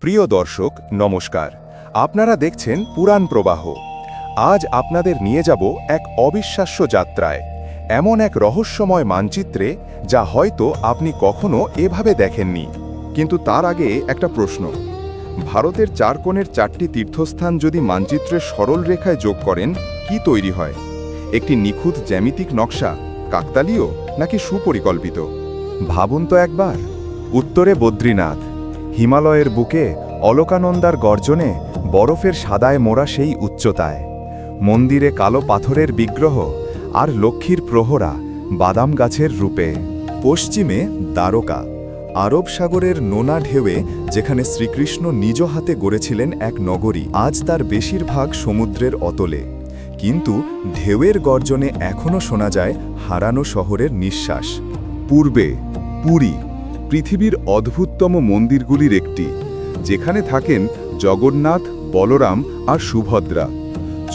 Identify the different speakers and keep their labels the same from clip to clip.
Speaker 1: প্রিয় দর্শক, নমস্কার। আপনারা দেখছেন পুরাণ প্রবাহ। আজ আপনাদের নিয়ে যাব এক অবিশ্বাস্য যাত্রায়। এমন এক রহস্যময় মানচিত্রে যা হয়তো আপনি কখনো এভাবে দেখেননি। কিন্তু তার আগে একটা প্রশ্ন। ভারতের চার কোণের চারটি তীর্থস্থান যদি মানচিত্রের সরল রেখায় যোগ করেন, কি তৈরি হয়? একটি নিখুঁত জ্যামিতিক নকশা, কাকতালীয় নাকি সুপরিকল্পিত? ভাবুন তো একবার। উত্তরে বদ্রীনাথ। হিমালয়ের বুকে অলকানন্দার গর্জনে বরফের সাদায় মোড়া সেই উচ্চতায়। মন্দিরে কালো পাথরের বিগ্রহ আর লক্ষ্মীর প্রহরা বাদাম গাছের রূপে। পশ্চিমে দ্বারকা, আরব সাগরের নোনা ঢেউয়ে যেখানে শ্রীকৃষ্ণ নিজ হাতে গড়েছিলেন এক নগরী, আজ তার বেশিরভাগ সমুদ্রের অতলে। কিন্তু ঢেউয়ের গর্জনে এখনও শোনা যায় হারানো শহরের নিঃশ্বাস। পূর্বে, পুরী পৃথিবীর অদ্ভুততম মন্দিরগুলির একটি, যেখানে থাকেন জগন্নাথ, বলরাম আর সুভদ্রা।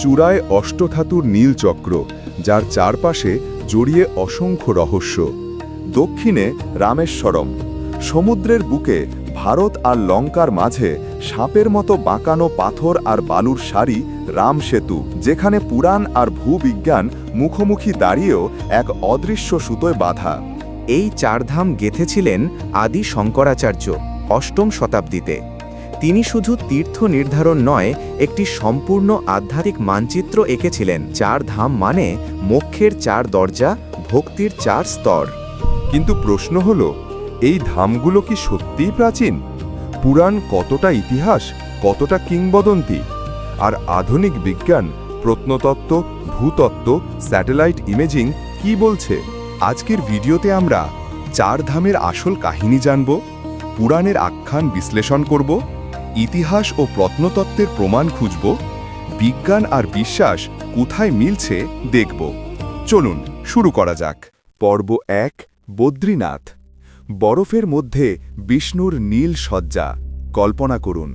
Speaker 1: চূড়ায় অষ্টধাতুর নীলচক্র, যার চারপাশে জড়িয়ে অসংখ্য রহস্য। দক্ষিণে রামেশ্বরম, সমুদ্রের বুকে ভারত আর লঙ্কার মাঝে সাপের মতো বাঁকানো পাথর আর বালুর সারি রাম সেতু, যেখানে পুরাণ আর ভূবিজ্ঞান মুখোমুখি দাঁড়িয়েও এক অদৃশ্য সুতোয় বাঁধা।
Speaker 2: এই চারধাম গেথেছিলেন আদি শঙ্করাচার্য অষ্টম শতাব্দীতে। তিনি শুধু তীর্থ নির্ধারণ নয়, একটি সম্পূর্ণ আধ্যাত্মিক মানচিত্র এঁকেছিলেন, চার ধাম মানে মোক্ষের চার দরজা, ভক্তির চার স্তর।
Speaker 1: কিন্তু প্রশ্ন হল, এই ধামগুলো কি সত্যিই প্রাচীন? পুরাণ কতটা ইতিহাস, কতটা কিংবদন্তি? আর আধুনিক বিজ্ঞান, প্রত্নতত্ত্ব, ভূতত্ত্ব, স্যাটেলাইট ইমেজিং কি বলছে? আজকের ভিডিওতে আমরা চার ধামের আসল কাহিনী জানব, পুরাণের আখ্যান বিশ্লেষণ করব, ইতিহাস ও প্রত্নতত্ত্বের প্রমাণ খুঁজব, বিজ্ঞান আর বিশ্বাস কোথায় মিলছে দেখব। চলুন শুরু করা যাক। পর্ব এক, বদ্রীনাথ। বরফের মধ্যে বিষ্ণুর নীল সজ্জা কল্পনা করুন।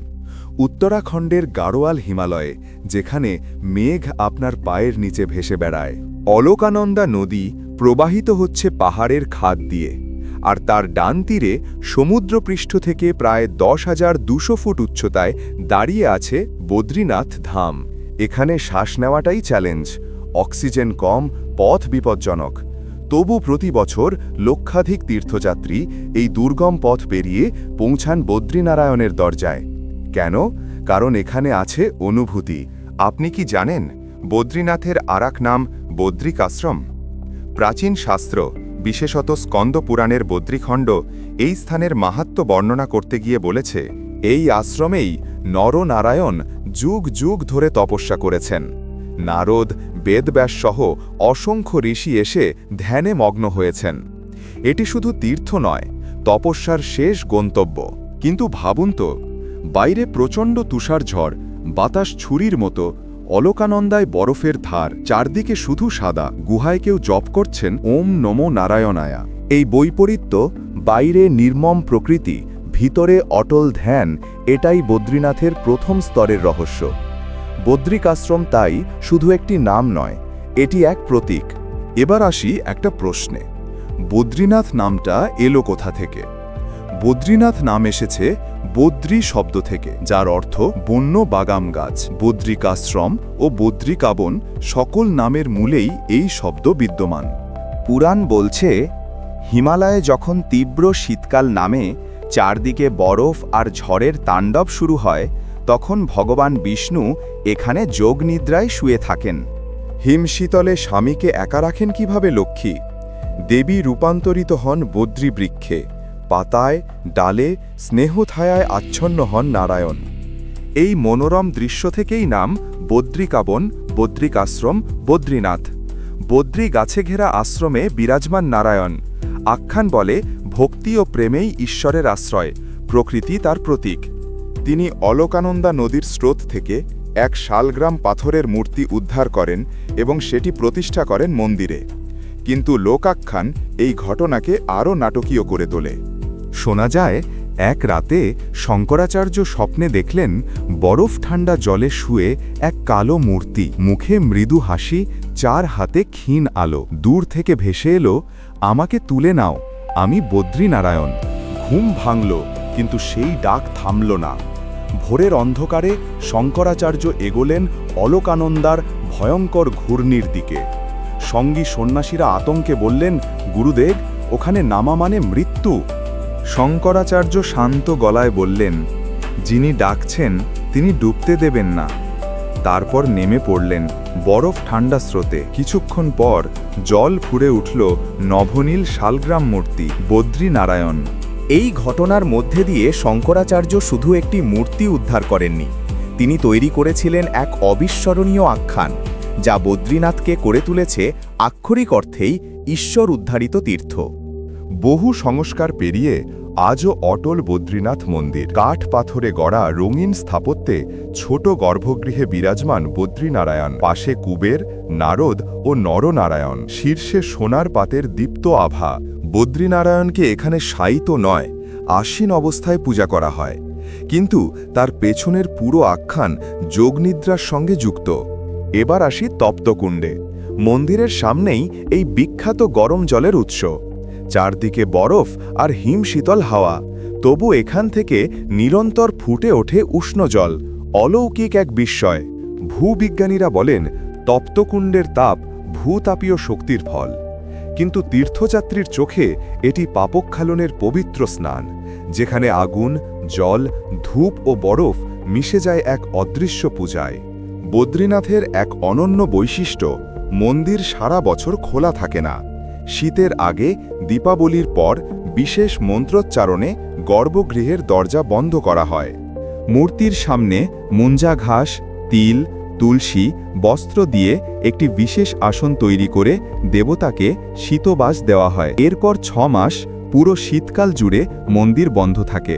Speaker 1: উত্তরাখণ্ডের গাড়োয়াল হিমালয়ে, যেখানে মেঘ আপনার পায়ের নিচে ভেসে বেড়ায়। অলকানন্দা নদী প্রবাহিত হচ্ছে পাহাড়ের খাদ দিয়ে, আর তার ডান তীরে সমুদ্রপৃষ্ঠ থেকে প্রায় দশ হাজার দুশো ফুট উচ্চতায় দাঁড়িয়ে আছে বদ্রীনাথ ধাম। এখানে শ্বাস নেওয়াটাই চ্যালেঞ্জ, অক্সিজেন কম, পথ বিপজ্জনক। তবু প্রতি বছর লক্ষাধিক তীর্থযাত্রী এই দুর্গম পথ পেরিয়ে পৌঁছান বদ্রীনারায়ণের দরজায়। কেন? কারণ এখানে আছে অনুভূতি। আপনি কি জানেন? বদ্রীনাথের আরাক নাম বদ্রিকাশ্রম? প্রাচীন শাস্ত্র, বিশেষত স্কন্দ পুরাণের বদ্রীখণ্ড, এই স্থানের মাহাত্ম্য বর্ণনা করতে গিয়ে বলেছে, এই আশ্রমেই নরনারায়ণ যুগ যুগ ধরে তপস্যা করেছেন। নারদ, বেদব্যাসসহ অসংখ্য ঋষি এসে ধ্যানে মগ্ন হয়েছেন। এটি শুধু তীর্থ নয়, তপস্যার শেষ গন্তব্য। কিন্তু ভাবুন তো, বাইরে প্রচণ্ড তুষার ঝড় বাতাস ছুরির মতো অলকানন্দায় বরফের ধার, চারদিকে শুধু সাদা, গুহায় কেউ জপ করছেন ওম নমো নারায়ণায়া। এই বৈপরীত্য, বাইরে নির্মম প্রকৃতি, ভিতরে অটল ধ্যান, এটাই বদ্রীনাথের প্রথম স্তরের রহস্য। বদ্রিকাশ্রম তাই শুধু একটি নাম নয়, এটি এক প্রতীক। এবার আসি একটা প্রশ্নে। বদ্রীনাথ নামটা এলো কোথা থেকে? বদ্রীনাথ নাম এসেছে বদ্রী শব্দ থেকে, যার অর্থ বন্য বাগাম গাছ। বদ্রিকাশ্রম ও বদ্রিকাবন সকল নামের মূলেই এই শব্দ বিদ্যমান।
Speaker 2: পুরাণ বলছে, হিমালয়ে যখন তীব্র শীতকাল নামে, চারদিকে বরফ আর ঝড়ের তাণ্ডব শুরু হয়, তখন ভগবান বিষ্ণু এখানে যোগ নিদ্রায় শুয়ে থাকেন।
Speaker 1: হিমশীতলে স্বামীকে একা রাখেন কীভাবে লক্ষ্মী? দেবী রূপান্তরিত হন বদ্রী বৃক্ষে। পাতায়, ডালে স্নেহথায়ায় আচ্ছন্ন হন নারায়ণ। এই মনোরম দৃশ্য থেকেই নাম বদ্রিকাবন, বদ্রিকাশ্রম, বদ্রীনাথ। বদ্রী গাছে ঘেরা আশ্রমে বিরাজমান নারায়ণ। আখ্যান বলে, ভক্তি ও প্রেমেই ঈশ্বরের আশ্রয়, প্রকৃতি তার প্রতীক। তিনি অলকানন্দা নদীর স্রোত থেকে এক শালগ্রাম পাথরের মূর্তি উদ্ধার করেন এবং সেটি প্রতিষ্ঠা করেন মন্দিরে। কিন্তু লোকাখ্যান এই ঘটনাকে আরও নাটকীয় করে তোলে। শোনা যায়, এক রাতে শঙ্করাচার্য স্বপ্নে দেখলেন বরফ ঠান্ডা জলে শুয়ে এক কালো মূর্তি। মুখে মৃদু হাসি, চার হাতে ক্ষীণ আলো। দূর থেকে ভেসে এলো, আমাকে তুলে নাও, আমি বদ্রীনারায়ণ। ঘুম ভাঙল, কিন্তু সেই ডাক থামল না।
Speaker 3: ভোরের অন্ধকারে শঙ্করাচার্য এগোলেন অলোকানন্দার ভয়ঙ্কর ঘূর্ণির দিকে। সঙ্গী সন্ন্যাসীরা আতঙ্কে বললেন, গুরুদেব, ওখানে নামা মানে মৃত্যু?
Speaker 1: শঙ্করাচার্য শান্ত গলায় বললেন, যিনি ডাকছেন, তিনি ডুবতে দেবেন না। তারপর নেমে পড়লেন বরফ ঠান্ডা স্রোতে। কিছুক্ষণ পর জল ফুরে উঠল নভনীল শালগ্রাম মূর্তি, বদ্রীনারায়ণ।
Speaker 2: এই ঘটনার মধ্যে দিয়ে শঙ্করাচার্য শুধু একটি মূর্তি উদ্ধার করেননি। তিনি তৈরি করেছিলেন এক অবিস্মরণীয় আখ্যান, যা বদ্রীনাথকে করে তুলেছে আক্ষরিক অর্থেই ঈশ্বর উদ্ধারিত তীর্থ।
Speaker 1: বহু সংস্কার পেরিয়ে আজও অটল বদ্রীনাথ মন্দির। কাঠ পাথরে গড়া রঙিন স্থাপত্যে ছোট গর্ভগৃহে বিরাজমান বদ্রীনারায়ণ, পাশে কুবের, নারদ ও নরনারায়ণ। শীর্ষে সোনার পাতের দীপ্ত আভা। বদ্রীনারায়ণকে এখানে শায়িত নয়, আসীন অবস্থায় পূজা করা হয়। কিন্তু তার পেছনের পুরো আখ্যান যোগনিদ্রার সঙ্গে যুক্ত। এবার আসি তপ্তকুণ্ডে। মন্দিরের সামনেই এই বিখ্যাত গরম জলের উৎস। চারদিকে বরফ আর হিম শীতল হাওয়া। তবু এখান থেকে নিরন্তর ফুটে ওঠে উষ্ণ জল, অলৌকিক এক বিস্ময়। ভূবিজ্ঞানীরা বলেন, তপ্তকুণ্ডের তাপ ভূতাপীয় শক্তির ফল। কিন্তু তীর্থযাত্রীর চোখে এটি পাপক্ষালনের পবিত্র স্নান, যেখানে আগুন, জল, ধূপ ও বরফ মিশে যায় এক অদৃশ্য পূজায়। বদ্রীনাথের এক অনন্য বৈশিষ্ট্য, মন্দির সারা বছর খোলা থাকে না। শীতের আগে দীপাবলির পর বিশেষ মন্ত্রোচ্চারণে গর্ভগৃহের দরজা বন্ধ করা হয়। মূর্তির সামনে মুঞ্জা ঘাস, তিল, তুলসী, বস্ত্র দিয়ে একটি বিশেষ আসন তৈরি করে দেবতাকে শীতবাস দেওয়া হয়। এরপর ছ মাস পুরো শীতকাল জুড়ে মন্দির বন্ধ থাকে।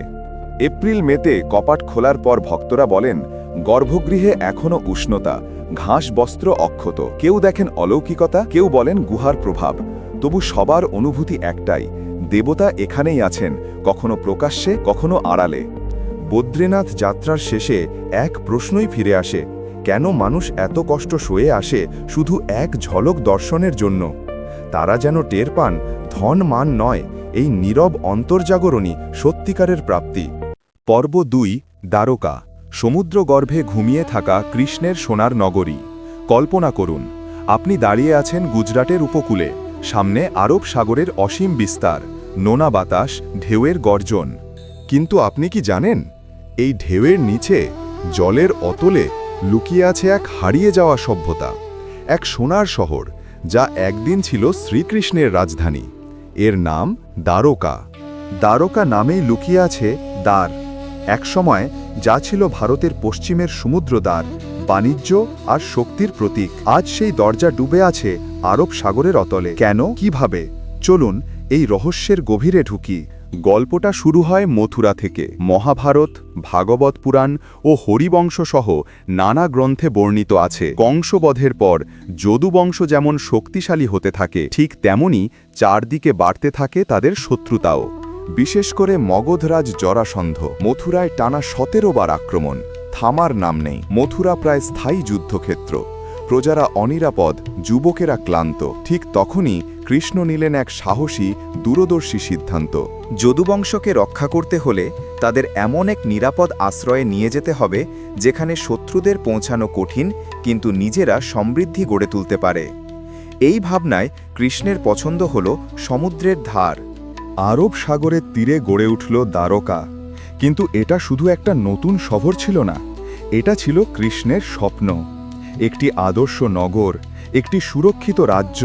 Speaker 1: এপ্রিল মেতে কপাট খোলার পর ভক্তরা বলেন, গর্ভগৃহে এখনও উষ্ণতা, ঘাস বস্ত্র অক্ষত। কেউ দেখেন অলৌকিকতা, কেউ বলেন গুহার প্রভাব। তবু সবার অনুভূতি একটাই, দেবতা এখানেই আছেন, কখনো প্রকাশ্যে, কখনো আড়ালে। বদ্রীনাথ যাত্রার শেষে এক প্রশ্নই ফিরে আসে, কেন মানুষ এত কষ্ট সয়ে আসে শুধু এক ঝলক দর্শনের জন্য? তারা যেন টের পান, ধন মান নয়, এই নীরব অন্তর্জাগরণী সত্যিকারের প্রাপ্তি। পর্ব দুই, দ্বারকা। সমুদ্রগর্ভে ঘুমিয়ে থাকা কৃষ্ণের সোনার নগরী। কল্পনা করুন, আপনি দাঁড়িয়ে আছেন গুজরাটের উপকূলে। সামনে আরব সাগরের অসীম বিস্তার, নোনা বাতাস, ঢেউয়ের গর্জন। কিন্তু আপনি কি জানেন? এই ঢেউয়ের নিচে, জলের অতলে লুকিয়ে আছে এক হারিয়ে যাওয়া সভ্যতা। এক সোনার শহর, যা একদিন ছিল শ্রীকৃষ্ণের রাজধানী। এর নাম দ্বারকা। দ্বারকা নামেই লুকিয়ে আছে দ্বার। একসময় যা ছিল ভারতের পশ্চিমের সমুদ্র দ্বার বাণিজ্য আর শক্তির প্রতীক, আজ সেই দরজা ডুবে আছে আরব সাগরের অতলে। কেন? কীভাবে? চলুন এই রহস্যের গভীরে ঢুকি। গল্পটা শুরু হয় মথুরা থেকে। মহাভারত, ভাগবত পুরাণ ও হরিবংশ সহ নানা গ্রন্থে বর্ণিত আছে। কংসবধের পর যদুবংশ যেমন শক্তিশালী হতে থাকে, ঠিক তেমনি চারদিকে বাড়তে থাকে তাদের শত্রুতাও। বিশেষ করে মগধরাজ জরাসন্ধ মথুরায় টানা সতেরো বার আক্রমণ। থামার নাম নেই। মথুরা প্রায় স্থায়ী যুদ্ধক্ষেত্র। প্রজারা অনিরাপদ, যুবকেরা ক্লান্ত। ঠিক তখনই কৃষ্ণ নিলেন এক সাহসী, দূরদর্শী সিদ্ধান্ত।
Speaker 2: যদুবংশকে রক্ষা করতে হলে তাদের এমন এক নিরাপদ আশ্রয়ে নিয়ে যেতে হবে, যেখানে শত্রুদের পৌঁছানো কঠিন, কিন্তু নিজেরা সমৃদ্ধি গড়ে তুলতে পারে। এই ভাবনায় কৃষ্ণের পছন্দ হল সমুদ্রের ধার।
Speaker 1: আরব সাগরের তীরে গড়ে উঠল দ্বারকা। কিন্তু এটা শুধু একটা নতুন শহর ছিল না, এটা ছিল কৃষ্ণের স্বপ্ন। একটি আদর্শ নগর, একটি সুরক্ষিত রাজ্য,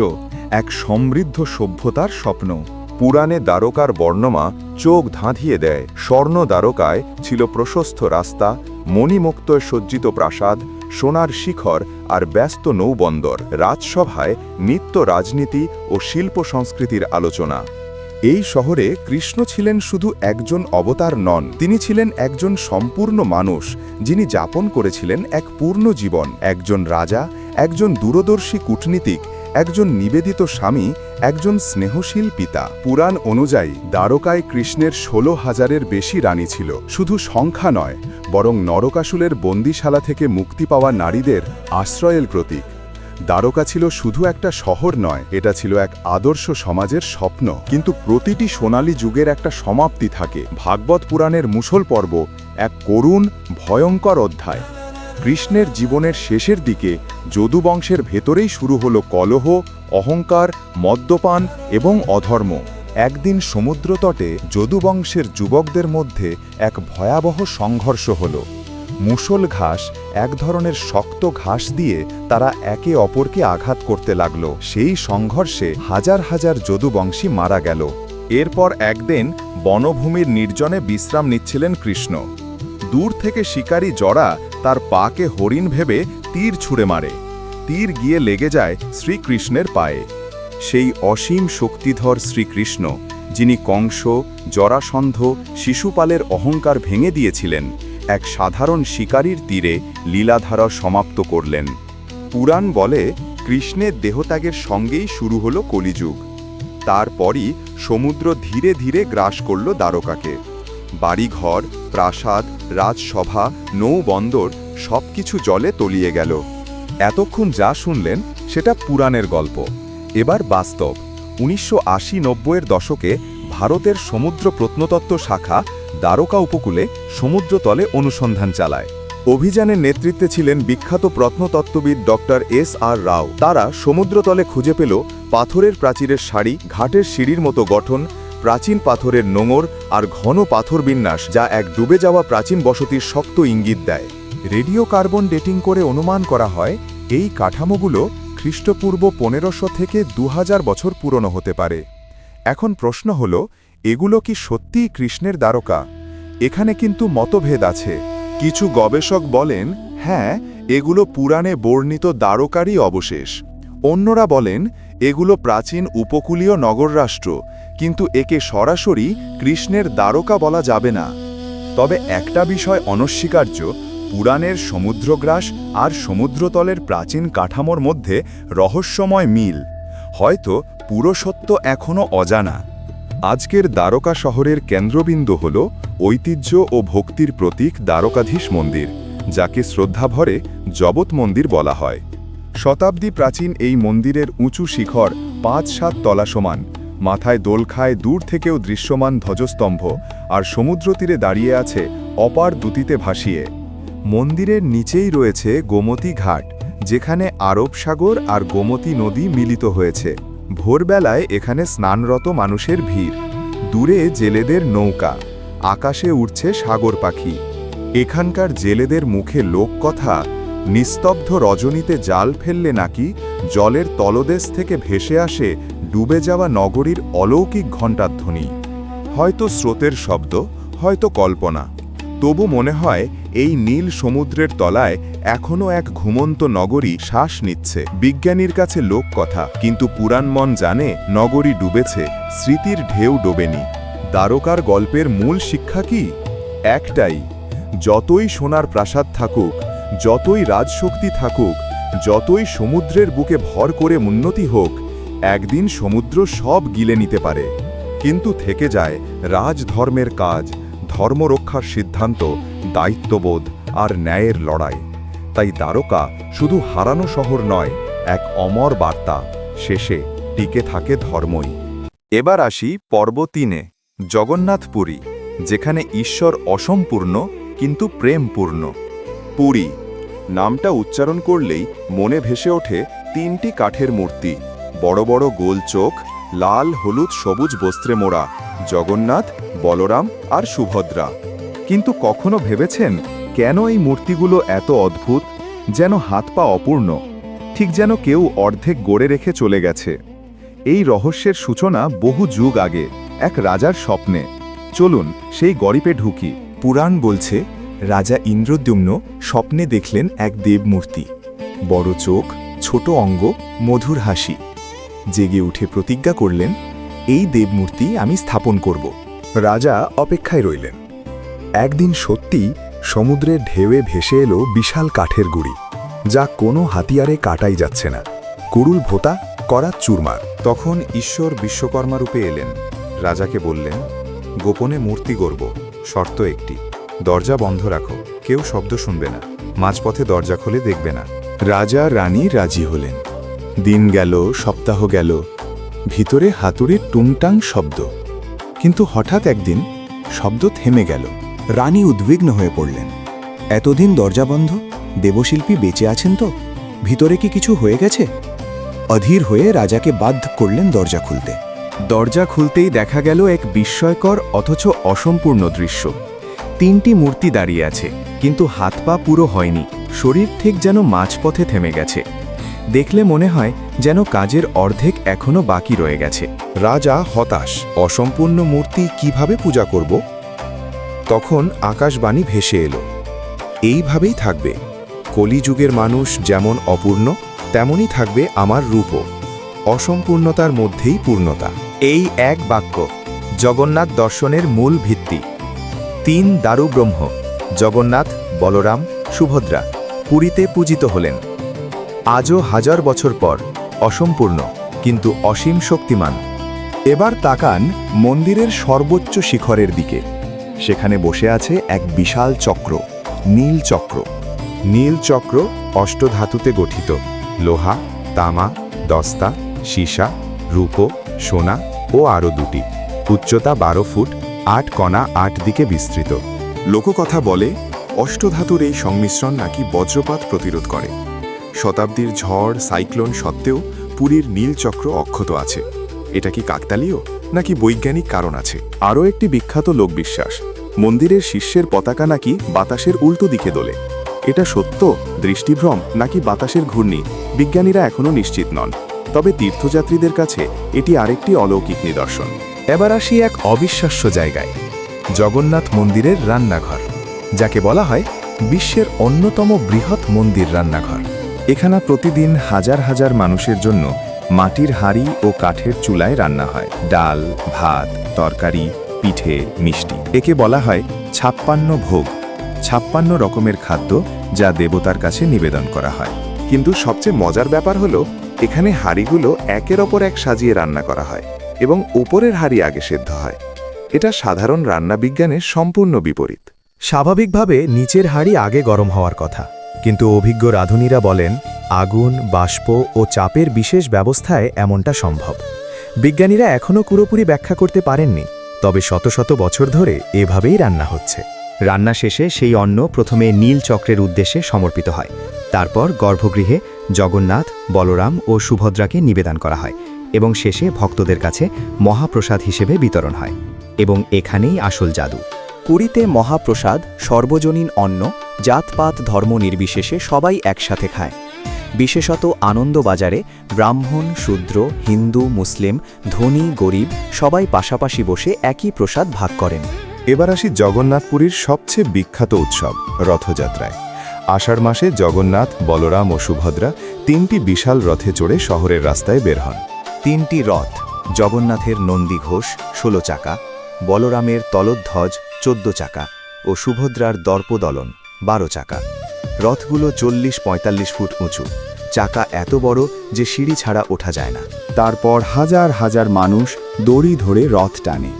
Speaker 1: এক সমৃদ্ধ সভ্যতার স্বপ্ন। পুরাণে দ্বারকার বর্ণমা চোখ ধাঁধিয়ে দেয়। স্বর্ণ দ্বারকায় ছিল প্রশস্ত রাস্তা, মণিমুক্তয় সজ্জিত প্রাসাদ, সোনার শিখর আর ব্যস্ত নৌবন্দর। রাজসভায় নিত্য রাজনীতি ও শিল্প সংস্কৃতির আলোচনা। এই শহরে কৃষ্ণ ছিলেন শুধু একজন অবতার নন, তিনি ছিলেন একজন সম্পূর্ণ মানুষ, যিনি যাপন করেছিলেন এক পূর্ণ জীবন, একজন রাজা, একজন দূরদর্শী কূটনীতিক, একজন নিবেদিত স্বামী, একজন স্নেহশীল পিতা। পুরাণ অনুযায়ী, দ্বারকায় কৃষ্ণের ষোলো হাজারের বেশি রানী ছিল, শুধু সংখ্যা নয়, বরং নরকাসুলের বন্দিশালা থেকে মুক্তি পাওয়া নারীদের আশ্রয়ের প্রতীক। দ্বারকা ছিল শুধু একটা শহর নয়, এটা ছিল এক আদর্শ সমাজের স্বপ্ন। কিন্তু প্রতিটি সোনালী যুগের একটা সমাপ্তি থাকে। ভাগবত পুরাণের মুসল পর্ব,
Speaker 3: এক করুণ, ভয়ঙ্কর অধ্যায়। কৃষ্ণের জীবনের শেষের দিকে যদুবংশের ভেতরেই শুরু হল কলহ, অহংকার, মদ্যপান এবং অধর্ম। একদিন সমুদ্রতটে যদুবংশের যুবকদের মধ্যে এক ভয়াবহ সংঘর্ষ হল। মুসল ঘাস এক ধরনের শক্ত ঘাস দিয়ে তারা একে অপরকে আঘাত করতে লাগল। সেই সংঘর্ষে হাজার হাজার যদুবংশী মারা গেল। এরপর একদিন বনভূমির নির্জনে বিশ্রাম নিচ্ছিলেন কৃষ্ণ। দূর থেকে শিকারী জরা তার পাকে হরিণ ভেবে তীর ছুঁড়ে মারে। তীর গিয়ে লেগে যায় শ্রীকৃষ্ণের পায়ে। সেই অসীম শক্তিধর শ্রীকৃষ্ণ, যিনি কংস, জরাসন্ধ, শিশুপালের অহংকার ভেঙে দিয়েছিলেন এক সাধারণ শিকারীর তীরে লীলাধারা সমাপ্ত করলেন। পুরাণ বলে, কৃষ্ণের দেহত্যাগের সঙ্গেই শুরু হল কলিযুগ। তারপরই সমুদ্র ধীরে ধীরে গ্রাস করল দ্বারকাকে। বাড়িঘর, প্রাসাদ, রাজসভা, নৌবন্দর সবকিছু জলে তলিয়ে গেল। এতক্ষণ যা শুনলেন সেটা পুরাণের গল্প। এবার বাস্তব। উনিশশো আশি নব্বইয়ের দশকে ভারতের সমুদ্র প্রত্নতত্ত্ব শাখা দ্বারকা উপকূলে সমুদ্রতলে অনুসন্ধান চালায়। অভিযানের নেতৃত্বে ছিলেন বিখ্যাত প্রত্নতত্ত্ববিদ ডক্টর এস আর রাও। তারা সমুদ্রতলে খুঁজে পেল পাথরের প্রাচীরের শাড়ি ঘাটের সিঁড়ির মতো গঠন, প্রাচীন পাথরের নোঙর আর ঘন পাথর বিন্যাস যা এক ডুবে যাওয়া প্রাচীন বসতির শক্ত ইঙ্গিত দেয়। রেডিও কার্বন ডেটিং করে অনুমান করা হয়, এই কাঠামোগুলো খ্রিস্টপূর্ব পনেরোশো থেকে দু হাজার বছর পুরনো হতে পারে। এখন প্রশ্ন হল এগুলো কি সত্যিই কৃষ্ণের দ্বারকা? এখানে কিন্তু মতভেদ আছে। কিছু গবেষক বলেন হ্যাঁ এগুলো পুরাণে বর্ণিত দ্বারকারই অবশেষ। অন্যরা বলেন, এগুলো প্রাচীন উপকূলীয় নগররাষ্ট্র, কিন্তু একে সরাসরি কৃষ্ণের দ্বারকা বলা যাবে না। তবে একটা বিষয় অনস্বীকার্য, পুরাণের সমুদ্রগ্রাস আর সমুদ্রতলের প্রাচীন কাঠামোর মধ্যে রহস্যময় মিল। হয়তো পুরো সত্য এখনও অজানা। আজকের দ্বারকা শহরের কেন্দ্রবিন্দু হল ঐতিহ্য ও ভক্তির প্রতীক দ্বারকাধীশ মন্দির, যাকে শ্রদ্ধাভরে জগৎ মন্দির বলা হয়। শতাব্দী প্রাচীন এই মন্দিরের উঁচু শিখর পাঁচ সাত তলা সমান, মাথায় দোল খায় দূর থেকেও দৃশ্যমান ধ্বজস্তম্ভ আর সমুদ্র তীরে দাঁড়িয়ে আছে অপার দুতিতে ভাসিয়ে। মন্দিরের নিচেই রয়েছে গোমতী ঘাট, যেখানে আরব সাগর আর গোমতী নদী মিলিত হয়েছে। ভোরবেলায় এখানে স্নানরত মানুষের ভিড়। দূরে জেলেদের নৌকা, আকাশে উঠছে সাগর পাখি। এখানকার জেলেদের মুখে লোককথা, নিস্তব্ধ রজনীতে জাল ফেললে নাকি জলের তলদেশ থেকে ভেসে আসে ডুবে যাওয়া নগরীর অলৌকিক ঘণ্টাধ্বনি। হয়তো স্রোতের শব্দ, হয়তো কল্পনা। তবু মনে হয় এই নীল সমুদ্রের তলায় এখনও এক ঘুমন্ত নগরী শ্বাস নিচ্ছে। বিজ্ঞানীর কাছে লোক কথা, কিন্তু পুরাণ মন জানে নগরী ডুবেছে, স্মৃতির ঢেউ ডোবেনি। দ্বারকার গল্পের মূল শিক্ষা কি? একটাই, যতই সোনার প্রাসাদ থাকুক, যতই রাজশক্তি থাকুক, যতই সমুদ্রের বুকে ভর করে উন্নতি হোক, একদিন সমুদ্র সব গিলে নিতে পারে। কিন্তু থেকে যায় রাজধর্মের কাজ, ধর্মরক্ষার সিদ্ধান্ত দায়িত্ববোধ আর ন্যায়ের লড়াই। তাই দ্বারকা শুধু হারানো শহর নয়, এক অমর বার্তা। শেষে টিকে থাকে ধর্মই। এবার আসি পর্ব তিনে, জগন্নাথপুরী, যেখানে ঈশ্বর অসম্পূর্ণ কিন্তু প্রেমপূর্ণ। পুরী, নামটা উচ্চারণ করলেই মনে ভেসে ওঠে তিনটি কাঠের মূর্তি। বড় বড় গোল চোখ, লাল, হলুদ, সবুজ বস্ত্রে মোড়া, জগন্নাথ, বলরাম আর সুভদ্রা। কিন্তু কখনো ভেবেছেন কেন এই মূর্তিগুলো এত অদ্ভুত, যেন হাত পা অপূর্ণ, ঠিক যেন কেউ অর্ধেক গড়ে রেখে চলে গেছে? এই রহস্যের সূচনা বহু যুগ আগে এক রাজার স্বপ্নে। চলুন সেই গরিপে ঢুকি। পুরাণ বলছে, রাজা ইন্দ্রদ্যুম্ন স্বপ্নে দেখলেন এক দেবমূর্তি। বড় চোখ, ছোট অঙ্গ, মধুর হাসি। জেগে উঠে প্রতিজ্ঞা করলেন, এই দেবমূর্তি আমি স্থাপন করব। রাজা অপেক্ষায় রইলেন। একদিন সত্যি সমুদ্রের ঢেউয়ে ভেসে এলো বিশাল কাঠের গুড়ি, যা কোনো হাতিয়ারে কাটাই যাচ্ছে না। কুরুল ভোতা করা চুরমার। তখন ঈশ্বর বিশ্বকর্মা রূপে এলেন। রাজাকে বললেন, গোপনে মূর্তি গড়ব, শর্ত একটি। দরজা বন্ধ রাখো, কেউ শব্দ শুনবে না। মাঝপথে দরজা খুলে দেখবে না। রাজা রানী রাজি হলেন। দিন গেল, সপ্তাহ গেল, ভিতরে হাতুড়ির টুংটাং শব্দ। কিন্তু হঠাৎ একদিন শব্দ থেমে গেল।
Speaker 4: রানী উদ্বিগ্ন হয়ে পড়লেন। এতদিন দরজা বন্ধ, দেবশিল্পী বেঁচে আছেন তো? ভিতরে কি কিছু হয়ে গেছে? অধীর হয়ে রাজাকে বাধ্য করলেন দরজা খুলতে।
Speaker 2: দরজা খুলতেই দেখা গেল এক বিস্ময়কর অথচ অসম্পূর্ণ দৃশ্য। তিনটি মূর্তি দাঁড়িয়ে আছে, কিন্তু হাত পা পুরো হয়নি, শরীর ঠিক যেন মাঝপথে থেমে গেছে। দেখলে মনে হয় যেন কাজের অর্ধেক এখনও বাকি রয়ে গেছে।
Speaker 3: রাজা হতাশ, অসম্পূর্ণ মূর্তি কীভাবে পূজা করব? তখন আকাশবাণী ভেসে এলো। এইভাবেই থাকবে। কলিযুগের মানুষ যেমন অপূর্ণ, তেমনই থাকবে আমার রূপও। অসম্পূর্ণতার মধ্যেই পূর্ণতা।
Speaker 2: এই এক বাক্য, জগন্নাথ দর্শনের মূল ভিত্তি। তিন দারু ব্রহ্ম জগন্নাথ, বলরাম, সুভদ্রা, পুরীতে পূজিত হলেন। আজও হাজার বছর পর, অসম্পূর্ণ, কিন্তু অসীম শক্তিমান।
Speaker 3: এবার তাকান মন্দিরের সর্বোচ্চ শিখরের দিকে। সেখানে বসে আছে এক বিশাল চক্র, নীল চক্র। নীল চক্র অষ্টধাতুতে গঠিত। লোহা, তামা, দস্তা, সীসা, রূপো, সোনা ও আরও দুটি। উচ্চতা বারো ফুট, আট কণা আট দিকে বিস্তৃত। লোককথা বলে, অষ্টধাতুর এই সংমিশ্রণ নাকি বজ্রপাত প্রতিরোধ করে। শতাব্দীর ঝড়, সাইক্লোন সত্ত্বেও পুরীর নীলচক্র অক্ষত আছে। এটা কি কাকতালীয়? নাকি বৈজ্ঞানিক কারণ আছে? আরও একটি বিখ্যাত লোকবিশ্বাস। মন্দিরের শীর্ষের পতাকা নাকি বাতাসের উল্টো দিকে দোলে? এটা সত্য? দৃষ্টিভ্রম নাকি বাতাসের ঘূর্ণি? বিজ্ঞানীরা এখনও নিশ্চিত নন। তবে তীর্থযাত্রীদের কাছে এটি আরেকটি অলৌকিক নিদর্শন।
Speaker 2: এবার আসি এক অবিশ্বাস্য জায়গায়। জগন্নাথ মন্দিরের রান্নাঘর, যাকে বলা হয় বিশ্বের অন্যতম বৃহৎ মন্দির রান্নাঘর। এখানে প্রতিদিন হাজার হাজার মানুষের জন্য মাটির হাঁড়ি ও কাঠের চুলায় রান্না হয়। ডাল, ভাত, তরকারি, পিঠে, মিষ্টি। একে বলা হয় ছাপ্পান্ন ভোগ। ছাপ্পান্ন রকমের খাদ্য যা দেবতার কাছে নিবেদন করা হয়।
Speaker 3: কিন্তু সবচেয়ে মজার ব্যাপার হলো, এখানে হাঁড়িগুলো একের ওপর এক সাজিয়ে রান্না করা হয় এবং উপরের হাঁড়ি আগে সেদ্ধ হয়। এটা সাধারণ রান্না বিজ্ঞানের সম্পূর্ণ বিপরীত।
Speaker 2: স্বাভাবিকভাবে নিচের হাঁড়ি আগে গরম হওয়ার কথা। কিন্তু অভিজ্ঞ রাঁধুনিরা বলেন, আগুন, বাষ্প ও চাপের বিশেষ ব্যবস্থায় এমনটা সম্ভব। বিজ্ঞানীরা এখনও পুরোপুরি ব্যাখ্যা করতে পারেননি, তবে শত শত বছর ধরে এভাবেই রান্না হচ্ছে। রান্না শেষে সেই অন্ন প্রথমে নীল চক্রের উদ্দেশ্যে সমর্পিত হয়। তারপর গর্ভগৃহে জগন্নাথ, বলরাম ও সুভদ্রাকে নিবেদন করা হয় এবং শেষে ভক্তদের কাছে মহাপ্রসাদ হিসেবে বিতরণ হয় এবং এখানেই আসল জাদু।
Speaker 4: পুরীতে মহাপ্রসাদ সর্বজনীন অন্ন জাতপাত ধর্ম নির্বিশেষে সবাই একসাথে খায়। বিশেষত আনন্দবাজারে ব্রাহ্মণ শূদ্র হিন্দু মুসলিম ধনী গরিব সবাই পাশাপাশি বসে একই প্রসাদ ভাগ করেন।
Speaker 3: এবার আসি জগন্নাথপুরীর সবচেয়ে বিখ্যাত উৎসব রথযাত্রায়। আষাঢ় মাসে জগন্নাথ বলরাম ও সুভদ্রা তিনটি বিশাল রথে চড়ে শহরের রাস্তায় বের হন।
Speaker 2: তিনটি রথ জগন্নাথের নন্দী ঘোষ ষোলো চাকা বলরামের তলধ্বজ চোদ্দ চাকা ও সুভদ্রার দর্পদলন। বারো চাকা। রথগুলো চল্লিশ পঁয়তাল্লিশ ফুট উঁচু। চাকা এত বড় যে সিঁড়ি ছাড়া ওঠা যায় না।
Speaker 3: তারপর হাজার হাজার মানুষ দড়ি ধরে রথ টানে।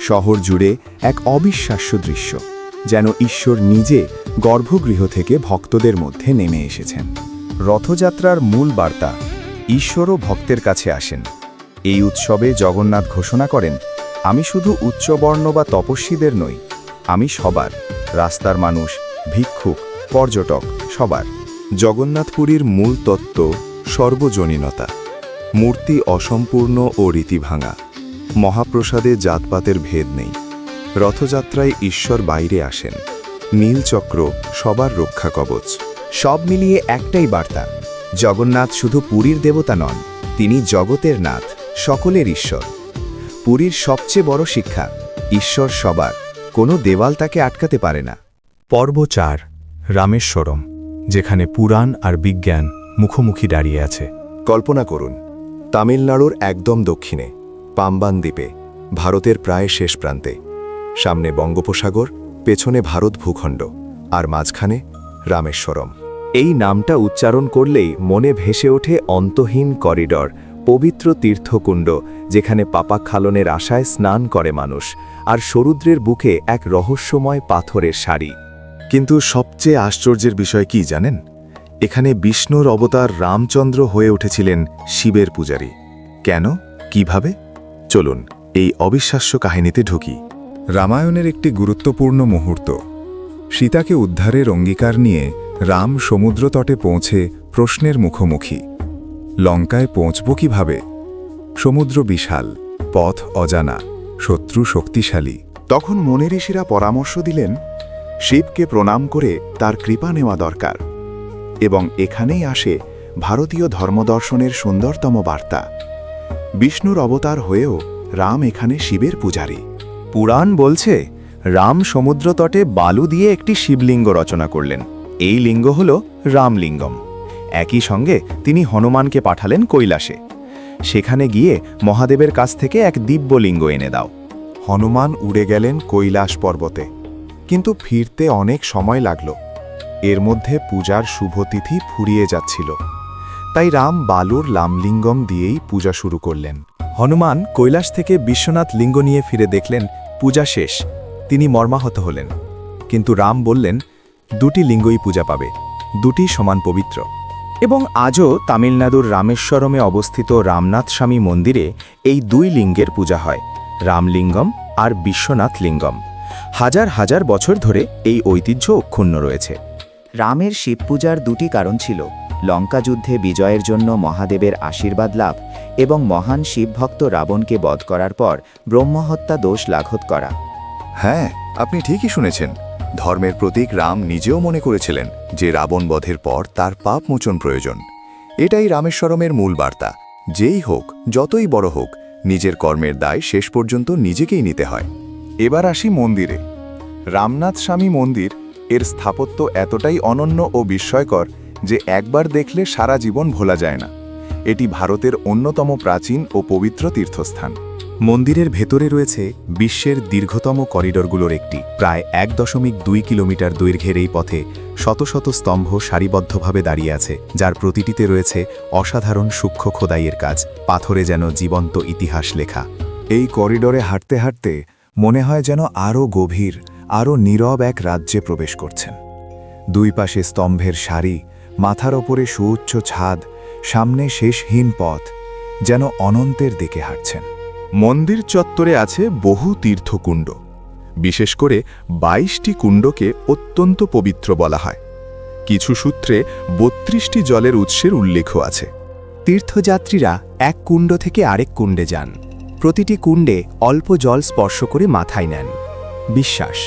Speaker 3: শহর জুড়ে এক অবিশ্বাস্য দৃশ্য, যেন ঈশ্বর নিজে গর্ভগৃহ থেকে ভক্তদের মধ্যে নেমে এসেছেন।
Speaker 2: রথযাত্রার মূল বার্তা, ঈশ্বরও ভক্তের কাছে আসেন। এই উৎসবে জগন্নাথ ঘোষণা করেন, আমি শুধু উচ্চবর্ণ বা তপস্বীদের নই, আমি সবার, রাস্তার মানুষ ভিক্ষুক, পর্যটক, সবার।
Speaker 3: জগন্নাথপুরীর মূল তত্ত্ব সর্বজনীনতা। মূর্তি অসম্পূর্ণ ও রীতিভাঙা। মহাপ্রসাদে জাতপাতের ভেদ নেই। রথযাত্রায় ঈশ্বর বাইরে আসেন। নীলচক্র সবার রক্ষা কবচ।
Speaker 2: সব মিলিয়ে একটাই বার্তা। জগন্নাথ শুধু পুরীর দেবতা নন, তিনি জগতের নাথ, সকলের ঈশ্বর। পুরীর সবচেয়ে বড় শিক্ষা, ঈশ্বর সবার, কোনো দেওয়াল তাকে আটকাতে পারে না।
Speaker 5: পর্ব চার রামেশ্বরম, যেখানে পুরাণ আর বিজ্ঞান মুখোমুখি দাঁড়িয়ে আছে।
Speaker 3: কল্পনা করুন, তামিলনাড়ুর একদম দক্ষিণে, পাম্বান দ্বীপে, ভারতের প্রায় শেষ প্রান্তে। সামনে বঙ্গোপসাগর, পেছনে ভারত ভূখণ্ড, আর মাঝখানে রামেশ্বরম।
Speaker 2: এই নামটা উচ্চারণ করলেই মনে ভেসে ওঠে অন্তহীন করিডর, পবিত্র তীর্থকুণ্ড, যেখানে পাপাক্ষালনের আশায় স্নান করে মানুষ, আর সমুদ্রের বুকে এক রহস্যময় পাথরের শাড়ি
Speaker 3: কিন্তু সবচেয়ে আশ্চর্যের বিষয় কি জানেন? এখানে বিষ্ণুর অবতার রামচন্দ্র হয়ে উঠেছিলেন শিবের পূজারী। কেন? কীভাবে? চলুন, এই অবিশ্বাস্য কাহিনীতে ঢুকি। রামায়ণের একটি গুরুত্বপূর্ণ মুহূর্ত। সীতাকে উদ্ধারের অঙ্গীকার নিয়ে রাম সমুদ্রতটে পৌঁছে প্রশ্নের মুখোমুখি। লঙ্কায় পৌঁছব কীভাবে? সমুদ্র বিশাল, পথ অজানা, শত্রু শক্তিশালী। তখন মনে ঋষিরা পরামর্শ দিলেন শিবকে প্রণাম করে তার কৃপা নেওয়া দরকার। এবং এখানেই আসে ভারতীয় ধর্মদর্শনের সুন্দরতম বার্তা। বিষ্ণুর অবতার হয়েও রাম এখানে শিবের পূজারী।
Speaker 2: পুরাণ বলছে রাম সমুদ্রতটে বালু দিয়ে একটি শিবলিঙ্গ রচনা করলেন। এই লিঙ্গ হল রামলিঙ্গম। একই সঙ্গে তিনি হনুমানকে পাঠালেন কৈলাসে। সেখানে গিয়ে মহাদেবের কাছ থেকে এক দিব্যলিঙ্গ এনে দাও।
Speaker 3: হনুমান উড়ে গেলেন কৈলাস পর্বতে। কিন্তু ফিরতে অনেক সময় লাগল। এর মধ্যে পূজার শুভতিথি ফুরিয়ে যাচ্ছিল। তাই রাম বালুর লামলিঙ্গম দিয়েই পূজা শুরু করলেন।
Speaker 5: হনুমান কৈলাস থেকে বিশ্বনাথ লিঙ্গ নিয়ে ফিরে দেখলেন, পূজা শেষ, তিনি মর্মাহত হলেন। কিন্তু রাম বললেন, দুটি লিঙ্গই পূজা পাবে, দুটি সমান পবিত্র।
Speaker 2: এবং আজও তামিলনাড়ুর রামেশ্বরমে অবস্থিত রামনাথ স্বামী মন্দিরে এই দুই লিঙ্গের পূজা হয়, রামলিঙ্গম আর বিশ্বনাথ লিঙ্গম। হাজার হাজার বছর ধরে এই ঐতিহ্য অক্ষুণ্ণ রয়েছে।
Speaker 4: রামের শিব পূজার দুটি কারণ ছিল, লঙ্কা যুদ্ধে বিজয়ের জন্য মহাদেবের আশীর্বাদ লাভ এবং মহান শিবভক্ত রাবণকে বধ করার পর ব্রহ্মহত্যা দোষ লাঘত করা।
Speaker 3: হ্যাঁ আপনি ঠিকই শুনেছেন। ধর্মের প্রতীক রাম নিজেও মনে করেছিলেন যে রাবণ বধের পর তার পাপ মোচন প্রয়োজন। এটাই রামেশ্বরমের মূল বার্তা। যেই হোক, যতই বড় হোক, নিজের কর্মের দায় শেষ পর্যন্ত নিজেকেই নিতে হয়। এবার আসি মন্দিরে। রামনাথ স্বামী মন্দির এর স্থাপত্য এতটাই অনন্য ও বিস্ময়কর যে একবার দেখলে সারা জীবন ভোলা যায় না। এটি ভারতের অন্যতম প্রাচীন ও পবিত্র তীর্থস্থান।
Speaker 5: মন্দিরের ভেতরে রয়েছে বিশ্বের দীর্ঘতম করিডরগুলোর একটি। প্রায় এক দশমিক দুই কিলোমিটার দৈর্ঘ্যের এই পথে শত শত স্তম্ভ সারিবদ্ধভাবে দাঁড়িয়ে আছে যার প্রতিটিতে রয়েছে অসাধারণ সূক্ষ্ম খোদাইয়ের কাজ পাথরে যেন জীবন্ত ইতিহাস লেখা।
Speaker 3: এই করিডোরে হাঁটতে হাঁটতে মনে হয় যেন আরও গভীর আরও নীরব এক রাজ্যে প্রবেশ করছেন। দুই পাশে স্তম্ভের সারি মাথার ওপরে সুউচ্চ ছাদ সামনে শেষহীন পথ যেন অনন্তের দিকে হাঁটছেন। মন্দির চত্বরে আছে বহু তীর্থকুণ্ড। বিশেষ করে বাইশটি কুণ্ডকে অত্যন্ত পবিত্র বলা হয়। কিছু সূত্রে বত্রিশটি জলের উৎসের উল্লেখও আছে।
Speaker 2: তীর্থযাত্রীরা এক কুণ্ড থেকে আরেক কুণ্ডে যান। প্রতিটি কুণ্ডে অল্প জল স্পর্শ করে মাথায় নেন। বিশ্বাস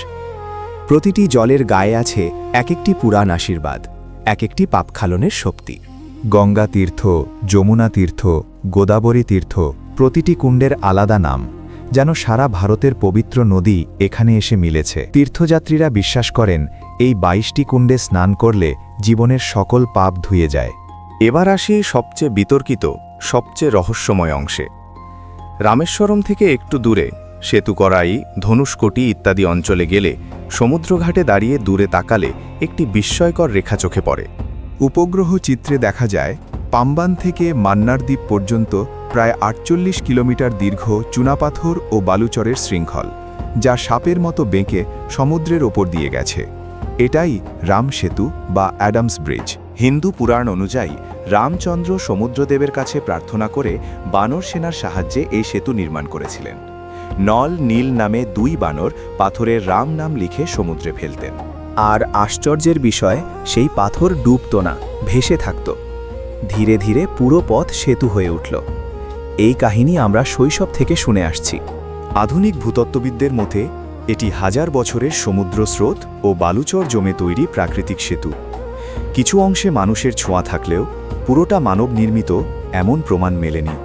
Speaker 2: প্রতিটি জলের গায়ে আছে এক একটি পুরাণ আশীর্বাদ এক একটি পাপখালনের শক্তি।
Speaker 5: গঙ্গা তীর্থ যমুনা তীর্থ গোদাবরী তীর্থ প্রতিটি কুণ্ডের আলাদা নাম যেন সারা ভারতের পবিত্র নদী এখানে এসে মিলেছে। তীর্থযাত্রীরা বিশ্বাস করেন এই বাইশটি কুণ্ডে স্নান করলে জীবনের সকল পাপ ধুয়ে যায়।
Speaker 2: এবার আসি সবচেয়ে বিতর্কিত সবচেয়ে রহস্যময় অংশে। রামেশ্বরম থেকে একটু দূরে সেতুকরাই ধনুষ্কটি ইত্যাদি অঞ্চলে গেলে সমুদ্রঘাটে দাঁড়িয়ে দূরে তাকালে একটি বিস্ময়কর রেখা চোখে পড়ে।
Speaker 3: উপগ্রহ চিত্রে দেখা যায়, পাম্বান থেকে মান্নার দ্বীপ পর্যন্ত প্রায় আটচল্লিশ কিলোমিটার দীর্ঘ চুনাপাথর ও বালুচরের শৃঙ্খল, যা সাপের মতো বেঁকে সমুদ্রের ওপর দিয়ে গেছে। এটাই রাম সেতু বা অ্যাডামস ব্রিজ।
Speaker 2: হিন্দু পুরাণ অনুযায়ী, রামচন্দ্র সমুদ্রদেবের কাছে প্রার্থনা করে বানর সেনার সাহায্যে এই সেতু নির্মাণ করেছিলেন। নল নীল নামে দুই বানর পাথরের রাম নাম লিখে সমুদ্রে ফেলতেন। আর আশ্চর্যের বিষয়, সেই পাথর ডুবত না, ভেসে থাকত। ধীরে ধীরে পুরো পথ সেতু হয়ে উঠল। এই কাহিনী আমরা শৈশব থেকে শুনে আসছি। আধুনিক ভূতত্ত্ববিদদের মতে, এটি হাজার বছরের সমুদ্র স্রোত ও বালুচর জমে তৈরি প্রাকৃতিক সেতু। কিছু অংশে মানুষের ছোঁয়া থাকলেও পুরোটা মানব নির্মিত এমন প্রমাণ মেলেনি।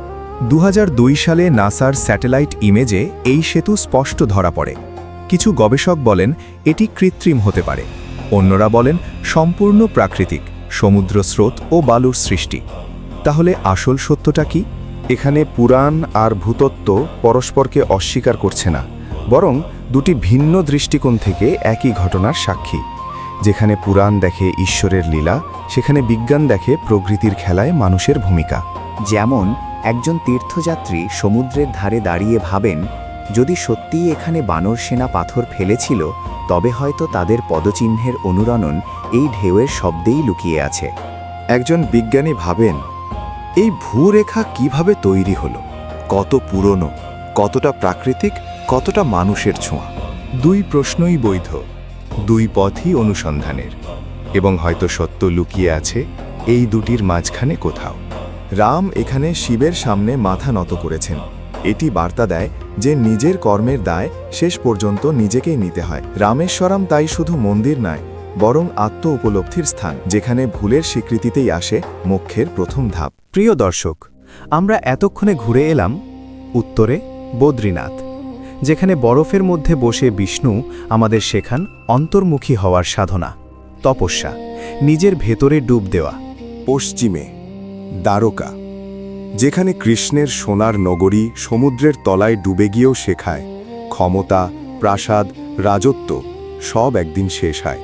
Speaker 5: দু হাজার দুই সালে নাসার স্যাটেলাইট ইমেজে এই সেতু স্পষ্ট ধরা পড়ে। কিছু গবেষক বলেন, এটি কৃত্রিম হতে পারে। অন্যরা বলেন, সম্পূর্ণ প্রাকৃতিক, সমুদ্র স্রোত ও বালুর সৃষ্টি। তাহলে আসল সত্যটা কি?
Speaker 3: এখানে পুরাণ আর ভূতত্ত্ব পরস্পরকে অস্বীকার করছে না, বরং দুটি ভিন্ন দৃষ্টিকোণ থেকে একই ঘটনার সাক্ষী। যেখানে পুরাণ দেখে ঈশ্বরের লীলা, সেখানে বিজ্ঞান দেখে প্রকৃতির খেলায় মানুষের ভূমিকা।
Speaker 4: যেমন, একজন তীর্থযাত্রী সমুদ্রের ধারে দাঁড়িয়ে ভাবেন, যদি সত্যিই এখানে বানর সেনা পাথর ফেলেছিল, তবে হয়তো তাদের পদচিহ্নের অনুরণন এই ঢেউয়ের শব্দেই লুকিয়ে আছে।
Speaker 3: একজন বিজ্ঞানী ভাবেন, এই ভূরেখা কীভাবে তৈরি হলো? কত পুরনো, কতটা প্রাকৃতিক, কতটা মানুষের ছোঁয়া?
Speaker 5: দুই প্রশ্নই বৈধ। দুই পথই অনুসন্ধানের, এবং হয়তো সত্য লুকিয়ে আছে এই দুটির মাঝখানে কোথাও।
Speaker 3: রাম এখানে শিবের সামনে মাথা নত করেছেন। এটি বার্তা দেয় যে নিজের কর্মের দায় শেষ পর্যন্ত নিজেকেই নিতে হয়। রামেশ্বরম তাই শুধু মন্দির নয়, বরং আত্ম উপলব্ধির স্থান, যেখানে ভুলের স্বীকৃতিতেই আসে মোক্ষের প্রথম ধাপ।
Speaker 4: প্রিয় দর্শক, আমরা এতক্ষণে ঘুরে এলাম উত্তরে বদ্রীনাথ। যেখানে বরফের মধ্যে বসে বিষ্ণু আমাদের শেখান অন্তর্মুখী হওয়ার সাধনা তপস্যা নিজের ভেতরে ডুব দেওয়া।
Speaker 3: পশ্চিমে দ্বারকা যেখানে কৃষ্ণের সোনার নগরী সমুদ্রের তলায় ডুবে গিয়েও শেখায় ক্ষমতা প্রাসাদ রাজত্ব সব একদিন শেষ হয়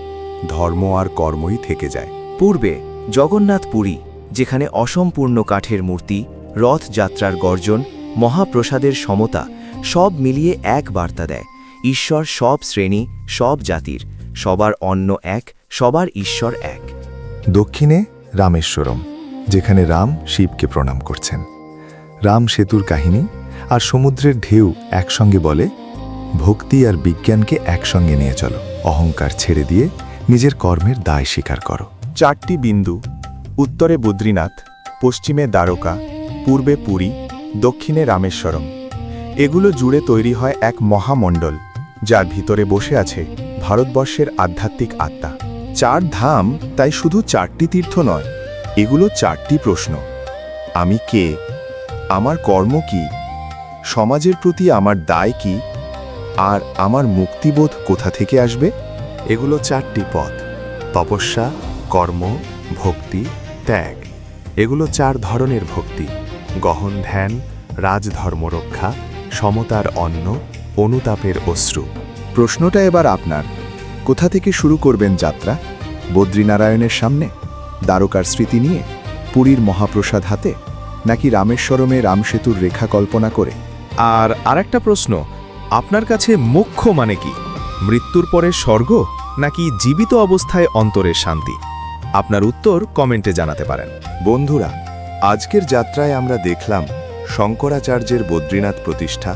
Speaker 3: ধর্ম আর কর্মই থেকে যায়।
Speaker 4: পূর্বে জগন্নাথ পুরী যেখানে অসম্পূর্ণ কাঠের মূর্তি রথযাত্রার গর্জন মহাপ্রসাদের সমতা সব মিলিয়ে এক বার্তা দেয়। ঈশ্বর সব শ্রেণি সব জাতির সবার অন্য এক সবার ঈশ্বর এক।
Speaker 3: দক্ষিণে রামেশ্বরম যেখানে রাম শিবকে প্রণাম করছেন। রাম সেতুর কাহিনী আর সমুদ্রের ঢেউ একসঙ্গে বলে ভক্তি আর বিজ্ঞানকে একসঙ্গে নিয়ে চলো। অহংকার ছেড়ে দিয়ে নিজের কর্মের দায় স্বীকার করো।
Speaker 5: চারটি বিন্দু উত্তরে বদ্রীনাথ পশ্চিমে দ্বারকা পূর্বে পুরী দক্ষিণে রামেশ্বরম। এগুলো জুড়ে তৈরি হয় এক মহামণ্ডল, যার ভিতরে বসে আছে ভারতবর্ষের আধ্যাত্মিক আত্মা। চার ধাম তাই শুধু চারটি তীর্থ নয়, এগুলো চারটি প্রশ্ন। আমি কে? আমার কর্ম কি? সমাজের প্রতি আমার দায় কি? আর আমার মুক্তিবোধ কোথা থেকে আসবে? এগুলো চারটি পথ। তপস্যা, কর্ম, ভক্তি, ত্যাগ। এগুলো চার ধরনের ভক্তি। গহন ধ্যান, রাজধর্ম রক্ষা সমতার অন্ন, অনুতাপের অশ্রু। প্রশ্নটা এবার আপনার। কোথা থেকে শুরু করবেন যাত্রা? বদ্রীনারায়ণের সামনে? দ্বারকার স্মৃতি নিয়ে? পুরীর মহাপ্রসাদ হাতে? নাকি রামেশ্বরমে রামসেতুর রেখা কল্পনা করে? আর আরেকটা প্রশ্ন, আপনার কাছে মোক্ষ মানে কি? মৃত্যুর পরে স্বর্গ, নাকি জীবিত অবস্থায় অন্তরের শান্তি? আপনার উত্তর কমেন্টে জানাতে পারেন।
Speaker 3: বন্ধুরা, আজকের যাত্রায় আমরা দেখলাম শঙ্করাচার্যের বদ্রীনাথ প্রতিষ্ঠা,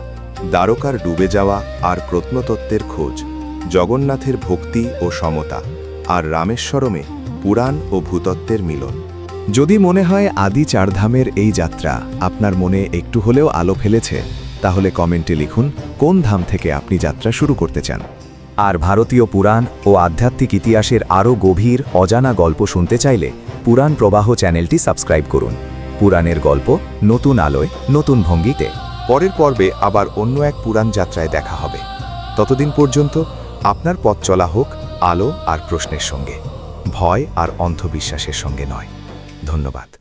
Speaker 3: দ্বারকার ডুবে যাওয়া আর প্রত্নতত্ত্বের খোঁজ, জগন্নাথের ভক্তি ও সমতা, আর রামেশ্বরমে পুরাণ ও ভূতত্ত্বের মিলন।
Speaker 4: যদি মনে হয় আদি চারধামের এই যাত্রা আপনার মনে একটু হলেও আলো ফেলেছে, তাহলে কমেন্টে লিখুন কোন ধাম থেকে আপনি যাত্রা শুরু করতে চান। আর ভারতীয় পুরাণ ও আধ্যাত্মিক ইতিহাসের আরও গভীর, অজানা গল্প শুনতে চাইলে পুরাণ প্রবাহ চ্যানেলটি সাবস্ক্রাইব করুন। পুরাণের গল্প, নতুন আলোয়, নতুন ভঙ্গিতে।
Speaker 3: পরের পর্বে আবার অন্য এক পুরাণ যাত্রায় দেখা হবে। ততদিন পর্যন্ত আপনার পথ চলা হোক আলো আর প্রশ্নের সঙ্গে। ভয় আর অন্ধবিশ্বাসের সঙ্গে নয়। ধন্যবাদ।